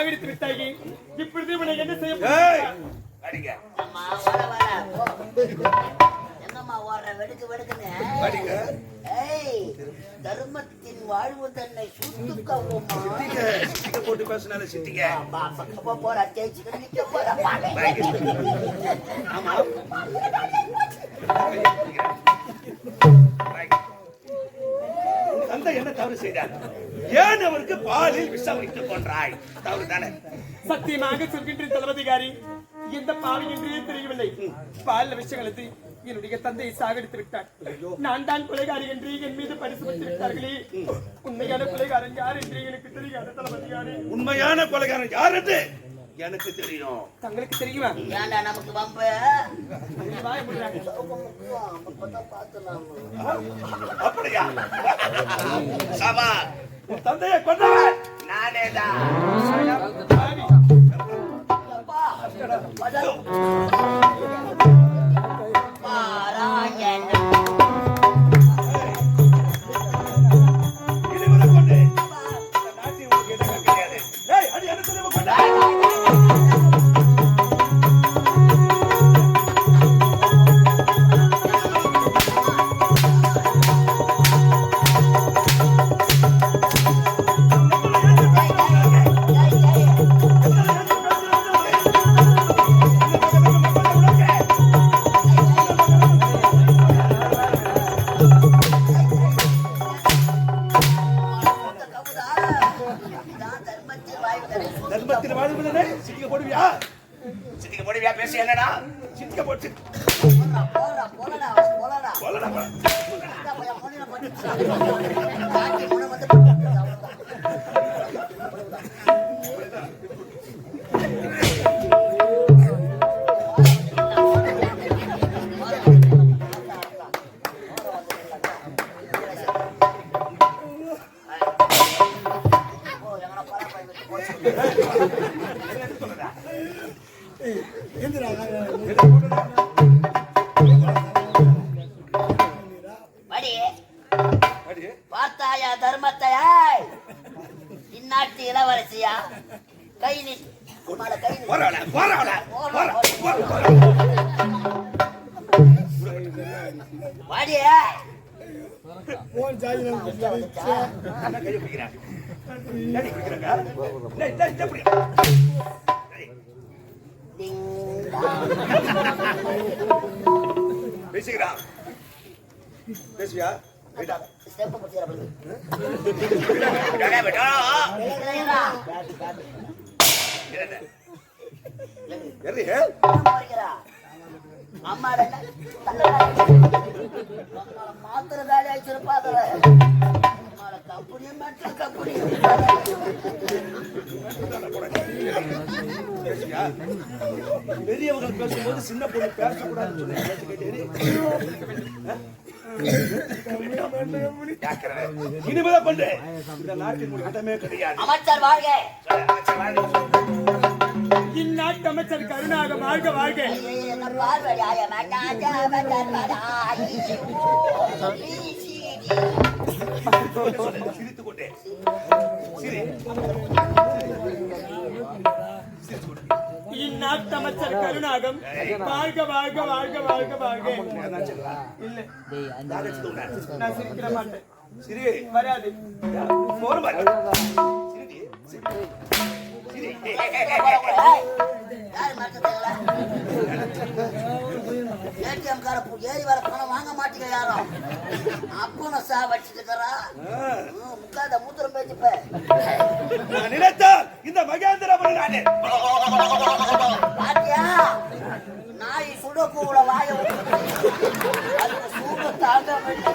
சாகடித்து விட்டாய். இப்பொழுது இவனை என்ன செய்ய தர்மத்தின் வாழ்வு தன்னை சிட்டிங்க போட்டு பேசினால போறா நிக்க போறா. செய்தார். ஏன் அவருக்கு பாலில் விஷம் வைத்துக் கொன்றாய்? தவறு தானே சத்தியமாக சொல்கின்ற தளபதிகாரி. எந்த பாவி என்றே தெரியவில்லை. பால்ல விஷயங்களுக்கு என்னுடைய தந்தையை சாகடித்து விட்டார். நான் தான் கொலைகாரி என்று என் மீது பரிசு வைத்து விட்டார்களே. உண்மையான கொலைகாரன் யார் என்று எனக்கு தெரியாத தளபதிகாரி உண்மையான கொலைகாரன் யார் என்று? எனக்கு தெரியும். தங்களுக்கு தெரியுமா? ஏன்டா நமக்கு வம்பு? அப்படியா? சபா உன் தந்தையை கொண்டவன் நானே தான். அப்பா, என்ன பிடிக்கிறாங்க டேய் டேய் டேய் பிடி பேசுகிறா பேசுவியா? ரைட்டா அம்மா மாத்திர வேலை பேசும்போது சின்ன பொண்ணு பேசக்கூடாதுன்னு சொல்லி இனிமேதான் பண்ணு. இந்த நாட்டின் ஒரு இடமே கிடையாது. அமைச்சர் வாழ்க. இந்நாட்டு அமைச்சர் கருணாக வாழ்க வாழ்க. என்ன பார்வடி ஆய மாட்டாஜ மட்டாய் சிரித்துக் கொண்டே. சிரி. இந்நாட்டு அமைச்சர் கருணாகம். வாழ்க வாழ்க வாழ்க வாழ்க வாழ்க. இல்ல. நான் சிரிக்கிற மாட்டேன். சிரி. வராது. போற ஏடிஎம் கார ஏறி வர பணம் வாங்க மாட்டீங்க யாரும் அப்பனை சா வச்சுக்கிறா முக்காத மூத்திரம் பேச்சுப்ப. நான் நினைத்தால் இந்த நானே பாத்தியா? நாய் சுட கூல வாய அதுக்கு சூடு தாங்க விட்றா,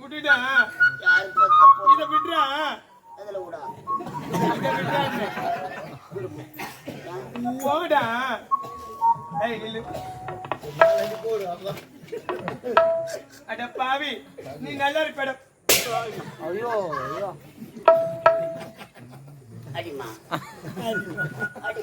விட்டுடா இத விட்றா. அதுல விடா இத விட்றான்னு. போடா ஏய் நில்லு. அட பாவி நீ நல்லா இருப்பட. அடிமா. அடி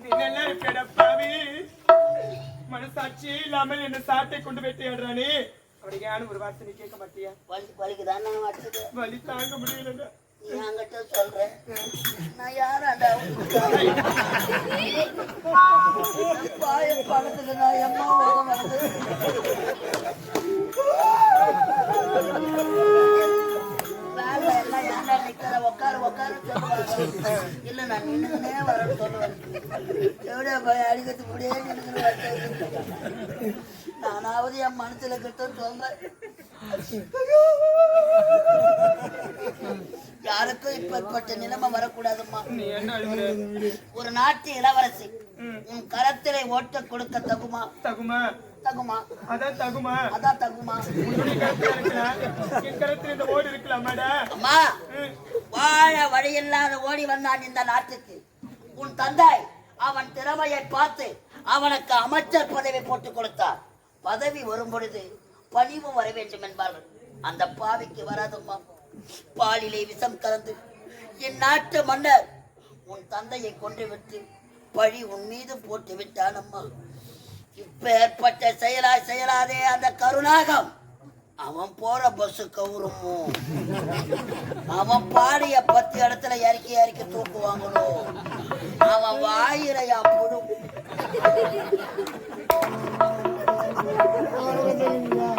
நீ நல்லா மனசாட்சி இல்லாமல் என்ன சாட்டை கொண்டு வெட்டியாடுறானே அப்படி ஏன்னு ஒரு வார்த்தை நீ கேட்க மாட்டியா? வலி வலிக்குதான் நான் வச்சது வலி தாங்க முடியல நீ அங்கிட்ட சொல்ற. நான் யாராண்டா பாய பணத்துக்கு நான் எம்மா மனசுல கிட்ட சொல்றேன் யாருக்கும் இப்பேற்பட்ட நிலைமை அழுகுற ஒரு நாட்டு இளவரசி உன் கரத்திலே ஓட்ட கொடுக்க தகுமா? தகுமா. தகுமா. அதான் தகுமா. அதான் தகுமா. கருத்துல இந்த ஓடு அம்மா வாழ வழியில்லாத ஓடி வந்தான் இந்த நாட்டுக்கு. உன் தந்தை அவன் திறமையை பார்த்து அவனுக்கு அமைச்சர் பதவி போட்டு கொடுத்தார். பதவி வரும் பொழுது பணிவும் வர வேண்டும் என்பார்கள். அந்த பாவிக்கு வராதம்மா. பாலிலே விஷம் கலந்து என் நாட்டு மன்னர் உன் தந்தையை கொண்டு விட்டு பழி உன் மீது போட்டு விட்டான் அம்மா இப்ப ஏற்பட்ட செயலாய் செயலாதே அந்த கருணாகம். அவன் போற பஸ் கவுருமோ? அவன் பாடிய பத்து இடத்துல இறக்கி இறக்கி தூக்குவாங்களோ அவன் வாயிலையா புழு நான்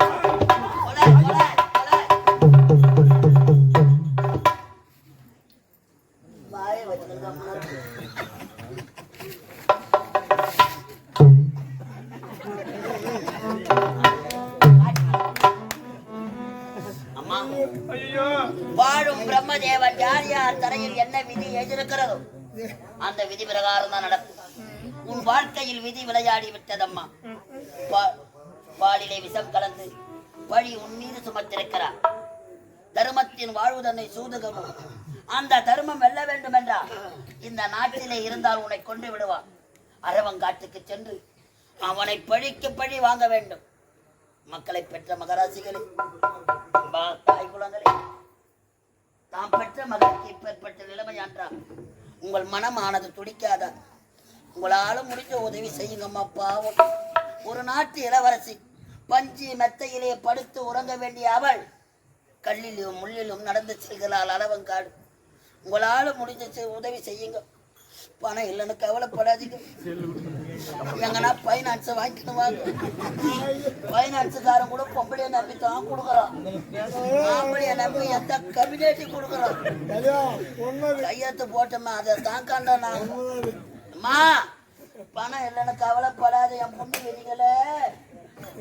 என்ன அந்த விதி பிரகாரம் தான் நடக்கும். உன் வாழ்க்கையில் விதி விளையாடி விட்டதம்மா. பாலிலே விஷம் கலந்து வழி உன் மீது சுமத்திருக்கிறார். தர்மத்தின் வாழ்வு தன்னை சூதுகவும். அந்த தர்மம் வெல்ல வேண்டும் என்றா இந்த நாட்டிலே இருந்தால் உன்னை கொண்டு விடுவான். அரவங்காட்டுக்கு சென்று அவனை பழிக்கு பழி வாங்க வேண்டும். மக்களை பெற்ற மகராசிகளே தாய் குலங்களே தாம் பெற்ற மகனுக்கு இப்பேற்பட்ட நிலைமை என்றால் உங்கள் மனமானது துடிக்காத? உங்களால முடிஞ்ச உதவி செய்யுங்கம்மா பாவம். ஒரு நாட்டு இளவரசி பஞ்சு மெத்தையிலே படுத்து உறங்க வேண்டிய அவள் கல்லிலும் முள்ளிலும் நடந்து செல்கிறாள் அளவங்காடு. உங்களால முடிஞ்ச செ- உதவி செய்யுங்க. பணம் இல்லைன்னு கவலைப்படாதீங்க. எங்கன்னா பைனான்ஸ் வாங்கிக்கணும் வாங்க. பைனான்ஸுக்காரன் கூட பொம்பளையை நம்பி தான் கொடுக்குறான். ஆம்பளைய நம்பி எந்த கம்யூனிட்டி கொடுக்குறான். கையெழுத்து போட்டோமே அதை தான் கண்டா நான். பணம் இல்லைன்னு கவலைப்படாத என் பொண்ணு வெளிகளே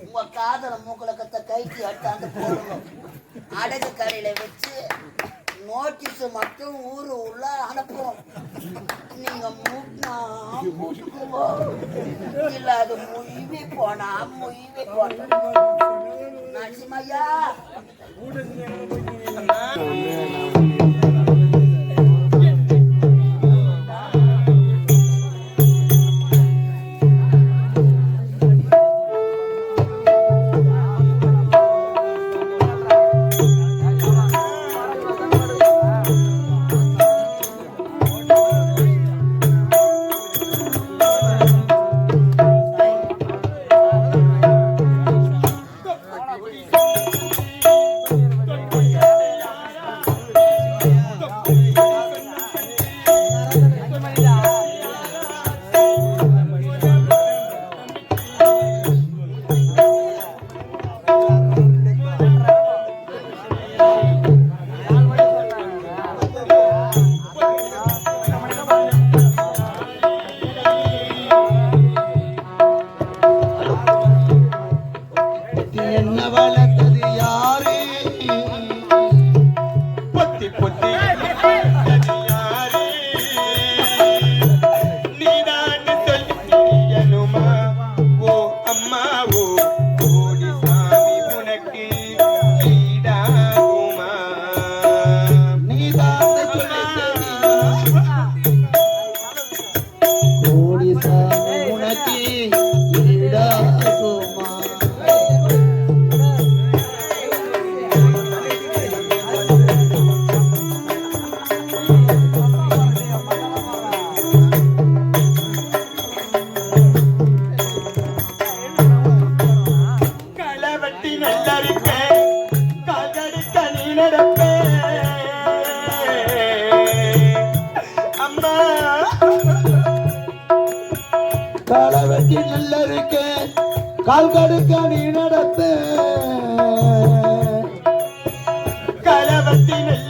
உங்க காதல மூக்குல கத்த கைக்கு எடுத்தாந்து போடணும் அடகு கடையில வச்சு நோட்டீஸ் மட்டும் ஊரு உள்ள அனுப்புறோம் நீங்க மூட்டினா மூட்டுக்குவோ இல்ல அது முய்வி போனா முய்வி போனா. நரசிம்மையா என்ன வளர்த்தது யாரு? பொத்தி பொத்தி உனக்கு கட்டி நல்ல இருக்க கால் கடுக்க நீ நடத்த. கலவத்தி நல்ல